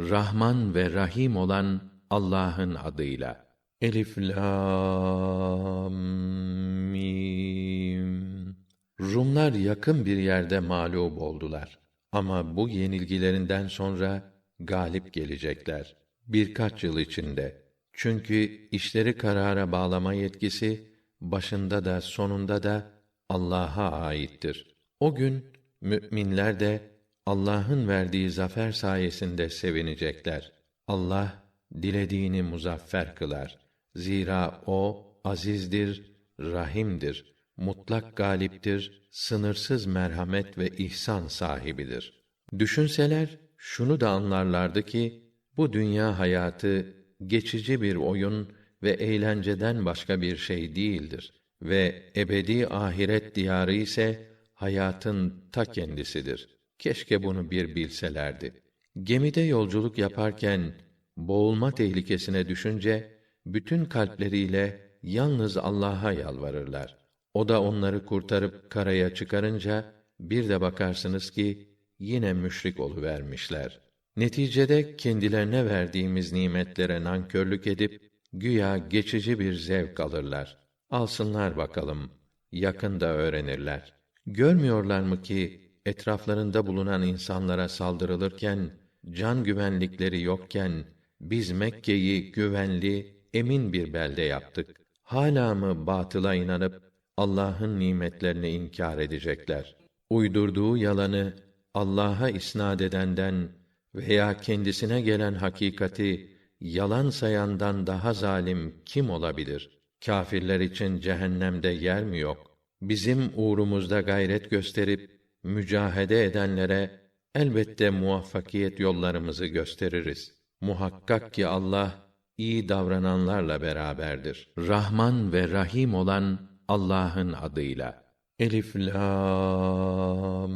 Rahman ve Rahim olan Allah'ın adıyla. Elif lam mim. Rumlar yakın bir yerde mağlup oldular. Ama bu yenilgilerinden sonra galip gelecekler. Birkaç yıl içinde. Çünkü işleri karara bağlama yetkisi başında da sonunda da Allah'a aittir. O gün müminler de Allah'ın verdiği zafer sayesinde sevinecekler. Allah dilediğini muzaffer kılar. Zira o azizdir, rahimdir, mutlak galiptir, sınırsız merhamet ve ihsan sahibidir. Düşünseler şunu da anlarlardı ki bu dünya hayatı geçici bir oyun ve eğlenceden başka bir şey değildir ve ebedi ahiret diyarı ise hayatın ta kendisidir. Keşke bunu bir bilselerdi. Gemide yolculuk yaparken boğulma tehlikesine düşünce bütün kalpleriyle yalnız Allah'a yalvarırlar. O da onları kurtarıp karaya çıkarınca bir de bakarsınız ki yine müşrik oluvermişler. Neticede kendilerine verdiğimiz nimetlere nankörlük edip güya geçici bir zevk alırlar. Alsınlar bakalım. Yakında öğrenirler. Görmüyorlar mı ki etraflarında bulunan insanlara saldırılırken can güvenlikleri yokken biz Mekke'yi güvenli, emin bir belde yaptık. Hala mı batıla inanıp Allah'ın nimetlerini inkar edecekler? Uydurduğu yalanı Allah'a isnad edenden veya kendisine gelen hakikati yalan sayandan daha zalim kim olabilir? Kâfirler için cehennemde yer mi yok? Bizim uğrumuzda gayret gösterip mücahede edenlere elbette muvaffakiyet yollarımızı gösteririz. Muhakkak ki Allah iyi davrananlarla beraberdir. Rahman ve Rahim olan Allah'ın adıyla. Elif lam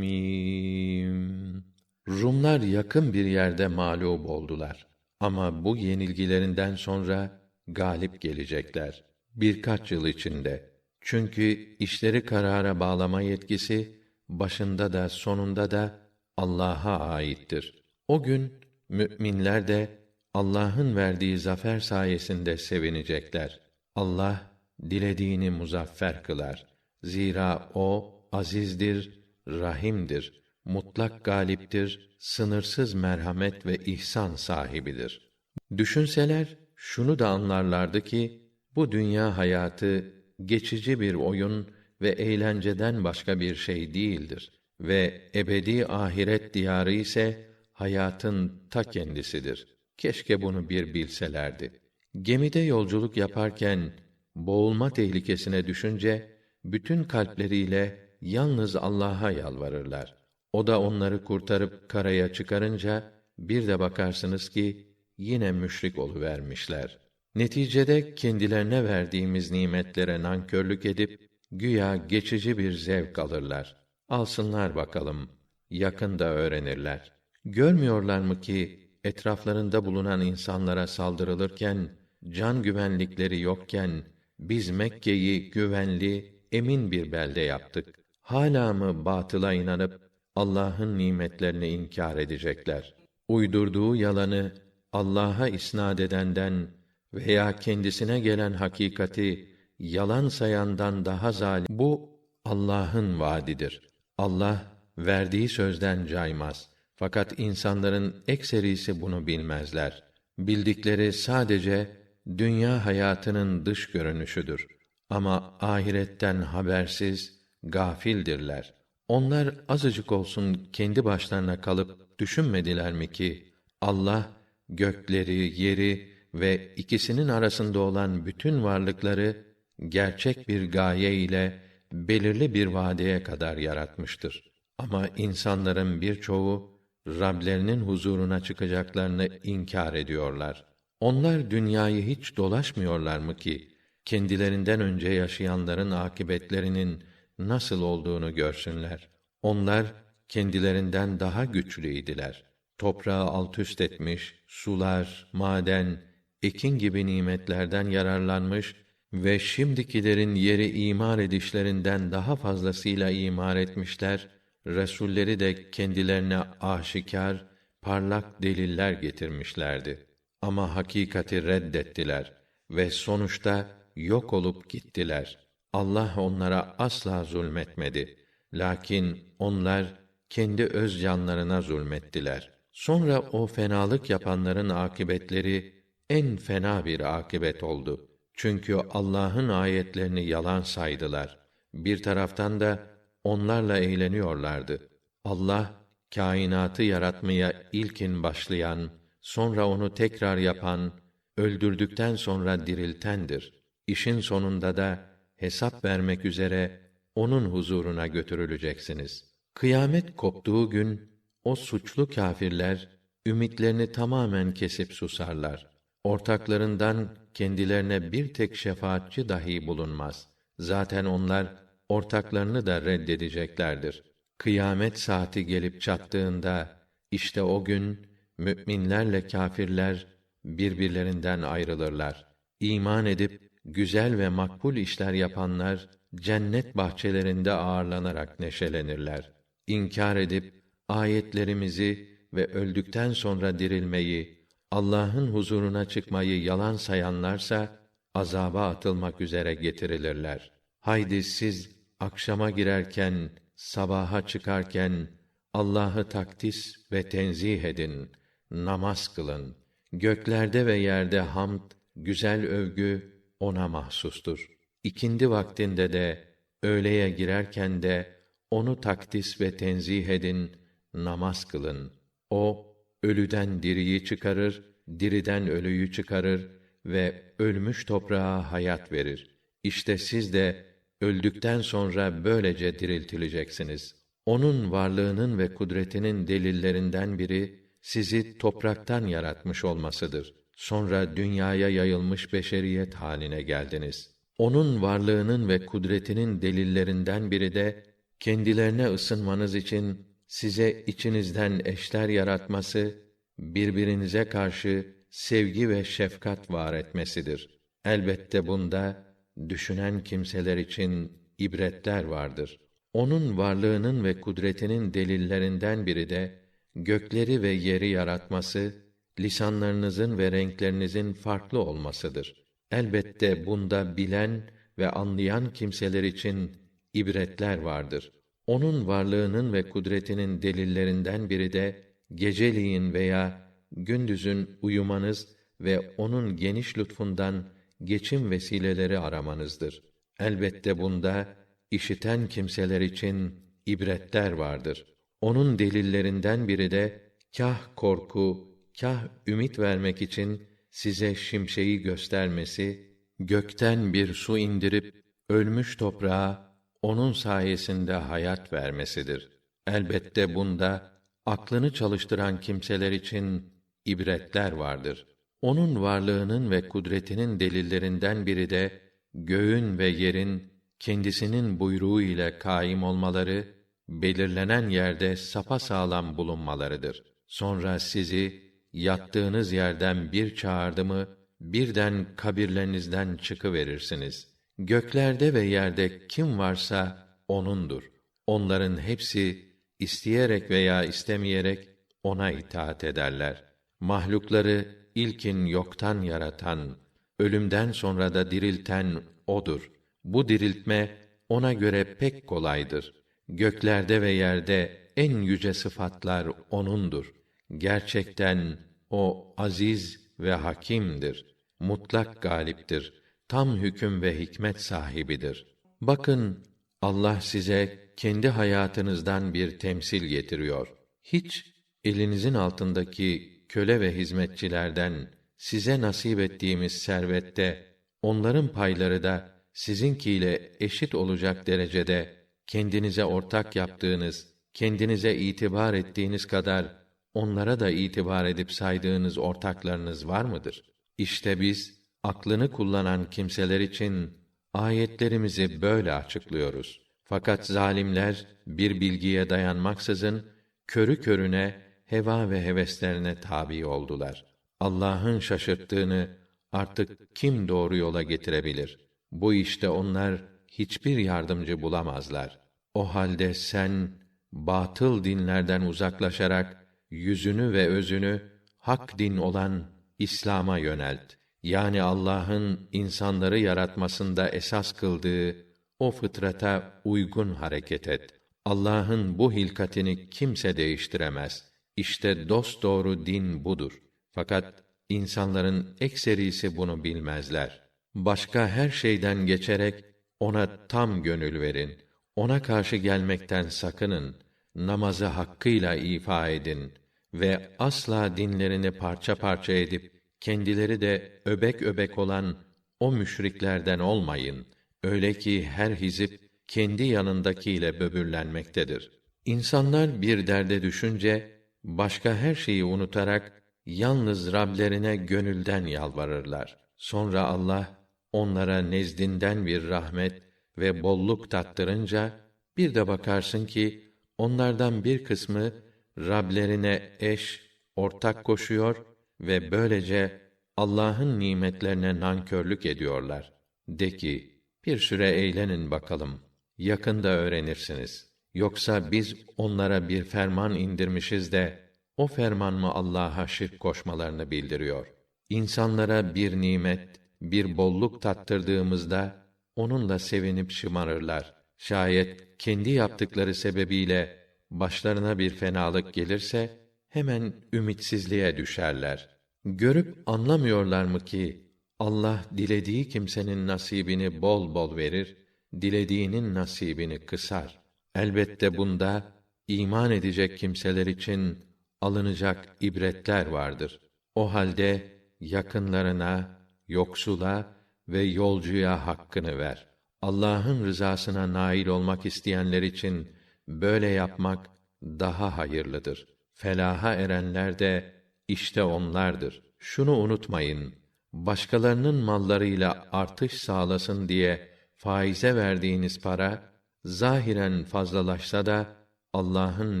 mim. Rumlar yakın bir yerde mağlup oldular. Ama bu yenilgilerinden sonra galip gelecekler. Birkaç yıl içinde. Çünkü işleri karara bağlama yetkisi başında da sonunda da Allah'a aittir. O gün müminler de Allah'ın verdiği zafer sayesinde sevinecekler. Allah dilediğini muzaffer kılar. Zira o azizdir, rahimdir, mutlak galiptir, sınırsız merhamet ve ihsan sahibidir. Düşünseler şunu da anlarlardı ki bu dünya hayatı geçici bir oyun ve eğlenceden başka bir şey değildir ve ebedi ahiret diyarı ise hayatın ta kendisidir. Keşke bunu bir bilselerdi. Gemide yolculuk yaparken boğulma tehlikesine düşünce bütün kalpleriyle yalnız Allah'a yalvarırlar. O da onları kurtarıp karaya çıkarınca bir de bakarsınız ki yine müşrik oluvermişler. Neticede kendilerine verdiğimiz nimetlere nankörlük edip güya geçici bir zevk alırlar. Alsınlar bakalım. Yakında öğrenirler. Görmüyorlar mı ki etraflarında bulunan insanlara saldırılırken can güvenlikleri yokken biz Mekke'yi güvenli, emin bir belde yaptık. Hala mı batıla inanıp Allah'ın nimetlerini inkar edecekler? Uydurduğu yalanı Allah'a isnad edenden veya kendisine gelen hakikati yalan sayandan daha zalim bu Allah'ın vaadidir. Allah verdiği sözden caymaz. Fakat insanların ekserisi bunu bilmezler. Bildikleri sadece dünya hayatının dış görünüşüdür. Ama ahiretten habersiz, gafildirler. Onlar azıcık olsun kendi başlarına kalıp düşünmediler mi ki Allah gökleri, yeri ve ikisinin arasında olan bütün varlıkları gerçek bir gaye ile belirli bir vadeye kadar yaratmıştır. Ama insanların birçoğu Rablerinin huzuruna çıkacaklarını inkar ediyorlar. Onlar dünyayı hiç dolaşmıyorlar mı ki kendilerinden önce yaşayanların akibetlerinin nasıl olduğunu görsünler. Onlar kendilerinden daha güçlüydiler. Toprağı alt üst etmiş, sular, maden, ekin gibi nimetlerden yararlanmış ve şimdikilerin yeri imar edişlerinden daha fazlasıyla imar etmişler. Resulleri de kendilerine aşikar, parlak deliller getirmişlerdi. Ama hakikati reddettiler ve sonuçta yok olup gittiler. Allah onlara asla zulmetmedi. Lakin onlar kendi öz canlarına zulmettiler. Sonra o fenalık yapanların akibetleri en fena bir akibet oldu. Çünkü Allah'ın ayetlerini yalan saydılar. Bir taraftan da onlarla eğleniyorlardı. Allah kainatı yaratmaya ilkin başlayan, sonra onu tekrar yapan, öldürdükten sonra diriltendir. İşin sonunda da hesap vermek üzere onun huzuruna götürüleceksiniz. Kıyamet koptuğu gün o suçlu kâfirler ümitlerini tamamen kesip susarlar. Ortaklarından kendilerine bir tek şefaatçi dahi bulunmaz. Zaten onlar ortaklarını da reddedeceklerdir. Kıyamet saati gelip çattığında işte o gün müminlerle kâfirler birbirlerinden ayrılırlar. İman edip güzel ve makbul işler yapanlar cennet bahçelerinde ağırlanarak neşelenirler. İnkar edip ayetlerimizi ve öldükten sonra dirilmeyi, Allah'ın huzuruna çıkmayı yalan sayanlarsa azaba atılmak üzere getirilirler. Haydi siz akşama girerken, sabaha çıkarken Allah'ı takdis ve tenzih edin, namaz kılın. Göklerde ve yerde hamd, güzel övgü ona mahsustur. İkindi vaktinde de öğleye girerken de onu takdis ve tenzih edin, namaz kılın. O ölüden diriyi çıkarır, diriden ölüyü çıkarır ve ölmüş toprağa hayat verir. İşte siz de öldükten sonra böylece diriltileceksiniz. Onun varlığının ve kudretinin delillerinden biri sizi topraktan yaratmış olmasıdır. Sonra dünyaya yayılmış beşeriyet haline geldiniz. Onun varlığının ve kudretinin delillerinden biri de kendilerine ısınmanız için size içinizden eşler yaratması, birbirinize karşı sevgi ve şefkat var etmesidir. Elbette bunda düşünen kimseler için ibretler vardır. Onun varlığının ve kudretinin delillerinden biri de gökleri ve yeri yaratması, lisanlarınızın ve renklerinizin farklı olmasıdır. Elbette bunda bilen ve anlayan kimseler için ibretler vardır. Onun varlığının ve kudretinin delillerinden biri de geceliğin veya gündüzün uyumanız ve onun geniş lütfundan geçim vesileleri aramanızdır. Elbette bunda işiten kimseler için ibretler vardır. Onun delillerinden biri de kah korku, kah ümit vermek için size şimşeği göstermesi, gökten bir su indirip ölmüş toprağa onun sayesinde hayat vermesidir. Elbette bunda aklını çalıştıran kimseler için ibretler vardır. Onun varlığının ve kudretinin delillerinden biri de göğün ve yerin kendisinin buyruğu ile kaim olmaları, belirlenen yerde sapa sağlam bulunmalarıdır. Sonra sizi yattığınız yerden bir çağırdı mı birden kabirlerinizden çıkıverirsiniz. Göklerde ve yerde kim varsa onundur. Onların hepsi isteyerek veya istemeyerek ona itaat ederler. Mahlukları ilkin yoktan yaratan, ölümden sonra da dirilten odur. Bu diriltme ona göre pek kolaydır. Göklerde ve yerde en yüce sıfatlar onundur. Gerçekten o aziz ve hakimdir. Mutlak galiptir. Tam hüküm ve hikmet sahibidir. Bakın Allah size kendi hayatınızdan bir temsil getiriyor. Hiç elinizin altındaki köle ve hizmetçilerden size nasip ettiğimiz servette onların payları da sizinkiyle eşit olacak derecede kendinize ortak yaptığınız, kendinize itibar ettiğiniz kadar onlara da itibar edip saydığınız ortaklarınız var mıdır? İşte biz aklını kullanan kimseler için ayetlerimizi böyle açıklıyoruz. Fakat zalimler bir bilgiye dayanmaksızın körü körüne heva ve heveslerine tabi oldular. Allah'ın şaşırttığını artık kim doğru yola getirebilir? Bu işte onlar hiçbir yardımcı bulamazlar. O halde sen batıl dinlerden uzaklaşarak yüzünü ve özünü hak din olan İslam'a yönelt. Yani Allah'ın insanları yaratmasında esas kıldığı o fıtrata uygun hareket et. Allah'ın bu hilkatini kimse değiştiremez. İşte dost doğru din budur. Fakat insanların ekserisi bunu bilmezler. Başka her şeyden geçerek ona tam gönül verin. Ona karşı gelmekten sakının. Namazı hakkıyla ifa edin ve asla dinlerini parça parça edip kendileri de öbek öbek olan o müşriklerden olmayın. Öyle ki her hizip kendi yanındakiyle böbürlenmektedir. İnsanlar bir derde düşünce başka her şeyi unutarak yalnız Rablerine gönülden yalvarırlar. Sonra Allah onlara nezdinden bir rahmet ve bolluk tattırınca bir de bakarsın ki onlardan bir kısmı Rablerine eş, ortak koşuyor ve böylece Allah'ın nimetlerine nankörlük ediyorlar. De ki, bir süre eğlenin bakalım. Yakında öğrenirsiniz. Yoksa biz onlara bir ferman indirmişiz de o ferman mı Allah'a şirk koşmalarını bildiriyor? İnsanlara bir nimet, bir bolluk tattırdığımızda onunla sevinip şımarırlar. Şayet kendi yaptıkları sebebiyle başlarına bir fenalık gelirse hemen ümitsizliğe düşerler. Görüp anlamıyorlar mı ki Allah dilediği kimsenin nasibini bol bol verir, dilediğinin nasibini kısar. Elbette bunda iman edecek kimseler için alınacak ibretler vardır. O halde yakınlarına, yoksula ve yolcuya hakkını ver. Allah'ın rızasına nail olmak isteyenler için böyle yapmak daha hayırlıdır. Felaha erenler de işte onlardır. Şunu unutmayın. Başkalarının mallarıyla artış sağlasın diye faize verdiğiniz para zahiren fazlalaşsa da Allah'ın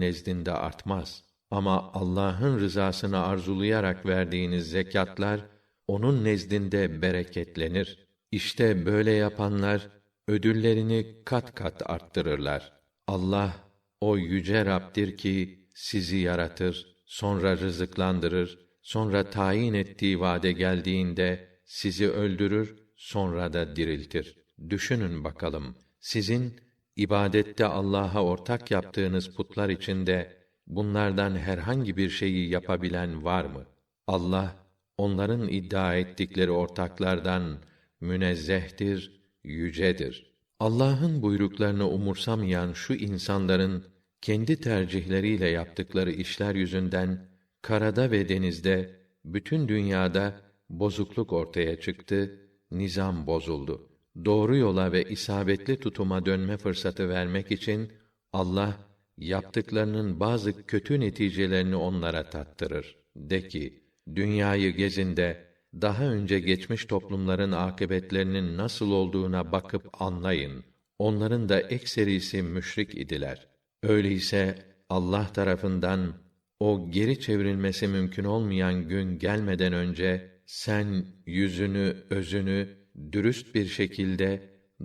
nezdinde artmaz. Ama Allah'ın rızasını arzulayarak verdiğiniz zekatlar onun nezdinde bereketlenir. İşte böyle yapanlar ödüllerini kat kat arttırırlar. Allah o yüce Rab'dir ki sizi yaratır, sonra rızıklandırır, sonra tayin ettiği vade geldiğinde sizi öldürür, sonra da diriltir. Düşünün bakalım, sizin ibadette Allah'a ortak yaptığınız putlar içinde bunlardan herhangi bir şeyi yapabilen var mı? Allah onların iddia ettikleri ortaklardan münezzehtir, yücedir. Allah'ın buyruklarını umursamayan şu insanların kendi tercihleriyle yaptıkları işler yüzünden karada ve denizde bütün dünyada bozukluk ortaya çıktı, nizam bozuldu. Doğru yola ve isabetli tutuma dönme fırsatı vermek için Allah yaptıklarının bazı kötü neticelerini onlara tattırır. De ki, dünyayı gezinde daha önce geçmiş toplumların akıbetlerinin nasıl olduğuna bakıp anlayın. Onların da ekserisi müşrik idiler. Öyleyse Allah tarafından o geri çevrilmesi mümkün olmayan gün gelmeden önce sen yüzünü, özünü dürüst bir şekilde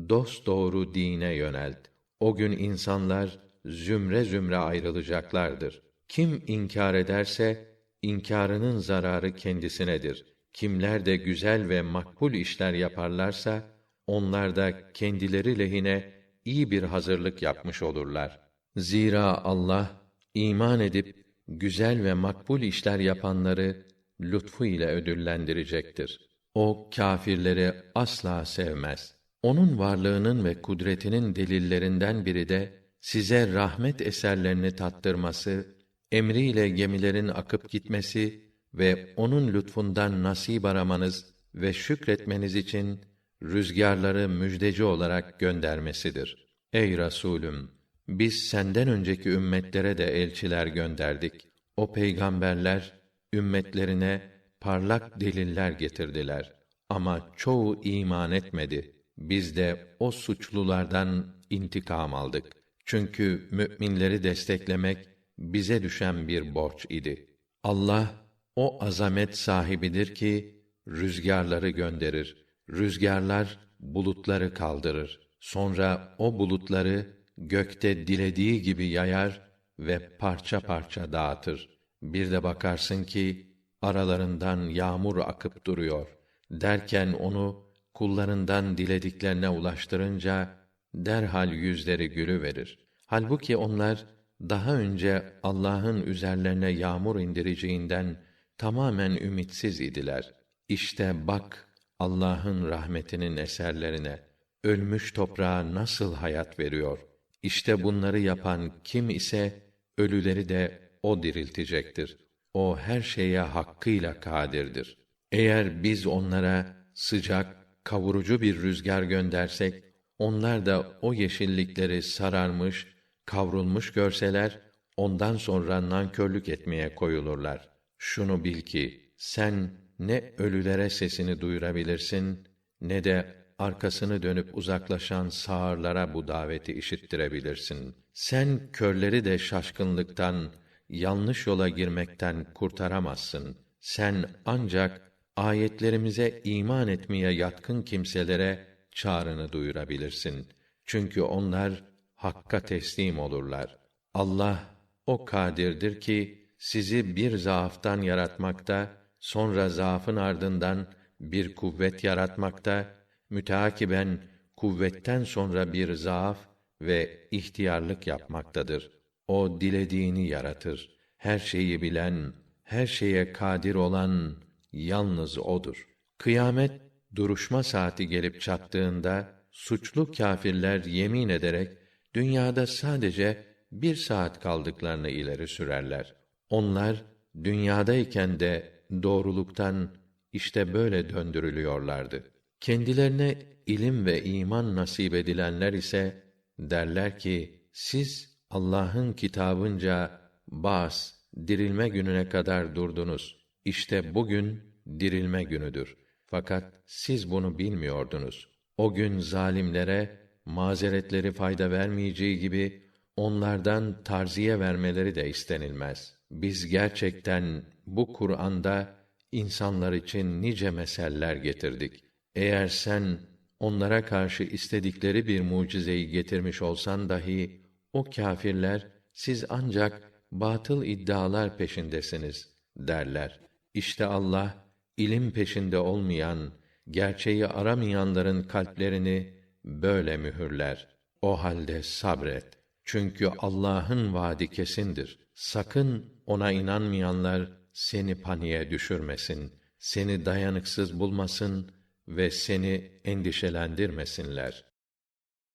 dost doğru dine yönelt. O gün insanlar zümre zümre ayrılacaklardır. Kim inkar ederse inkarının zararı kendisinedir. Kimler de güzel ve makbul işler yaparlarsa onlar da kendileri lehine iyi bir hazırlık yapmış olurlar. Zira Allah iman edip güzel ve makbul işler yapanları lütfu ile ödüllendirecektir. O kâfirleri asla sevmez. Onun varlığının ve kudretinin delillerinden biri de size rahmet eserlerini tattırması, emriyle gemilerin akıp gitmesi ve onun lütfundan nasip aramanız ve şükretmeniz için rüzgarları müjdeci olarak göndermesidir. Ey Rasûlüm! Biz senden önceki ümmetlere de elçiler gönderdik. O peygamberler, ümmetlerine parlak deliller getirdiler. Ama çoğu iman etmedi. Biz de o suçlulardan intikam aldık. Çünkü müminleri desteklemek bize düşen bir borç idi. Allah o azamet sahibidir ki rüzgarları gönderir. Rüzgarlar bulutları kaldırır. Sonra o bulutları gökte dilediği gibi yayar ve parça parça dağıtır. Bir de bakarsın ki aralarından yağmur akıp duruyor. Derken onu kullarından dilediklerine ulaştırınca derhal yüzleri gülü verir. Halbuki onlar daha önce Allah'ın üzerlerine yağmur indireceğinden tamamen ümitsiz idiler. İşte bak Allah'ın rahmetinin eserlerine ölmüş toprağa nasıl hayat veriyor. İşte bunları yapan kim ise ölüleri de o diriltecektir. O her şeye hakkıyla kadirdir. Eğer biz onlara sıcak, kavurucu bir rüzgar göndersek, onlar da o yeşillikleri sararmış, kavrulmuş görseler, ondan sonra nankörlük etmeye koyulurlar. Şunu bil ki, sen ne ölülere sesini duyurabilirsin, ne de arkasını dönüp uzaklaşan sağırlara bu daveti işittirebilirsin. Sen körleri de şaşkınlıktan, yanlış yola girmekten kurtaramazsın. Sen ancak ayetlerimize iman etmeye yatkın kimselere çağrını duyurabilirsin. Çünkü onlar hakka teslim olurlar. Allah o kadirdir ki sizi bir zaaftan yaratmakta, sonra zaafın ardından bir kuvvet yaratmakta, müteakiben kuvvetten sonra bir zaaf ve ihtiyarlık yapmaktadır. O dilediğini yaratır. Her şeyi bilen, her şeye kadir olan yalnız odur. Kıyamet duruşma saati gelip çattığında suçlu kâfirler yemin ederek dünyada sadece bir saat kaldıklarını ileri sürerler. Onlar dünyadayken de doğruluktan işte böyle döndürülüyorlardı. Kendilerine ilim ve iman nasip edilenler ise derler ki siz Allah'ın kitabınca bas dirilme gününe kadar durdunuz. İşte bugün dirilme günüdür. Fakat siz bunu bilmiyordunuz. O gün zalimlere mazeretleri fayda vermeyeceği gibi onlardan tarziye vermeleri de istenilmez. Biz gerçekten bu Kur'an'da insanlar için nice meseller getirdik. Eğer sen onlara karşı istedikleri bir mucizeyi getirmiş olsan dahi o kâfirler siz ancak batıl iddialar peşindesiniz derler. İşte Allah ilim peşinde olmayan, gerçeği aramayanların kalplerini böyle mühürler. O halde sabret. Çünkü Allah'ın vaadi kesindir. Sakın ona inanmayanlar seni paniğe düşürmesin, seni dayanıksız bulmasın ve seni endişelendirmesinler.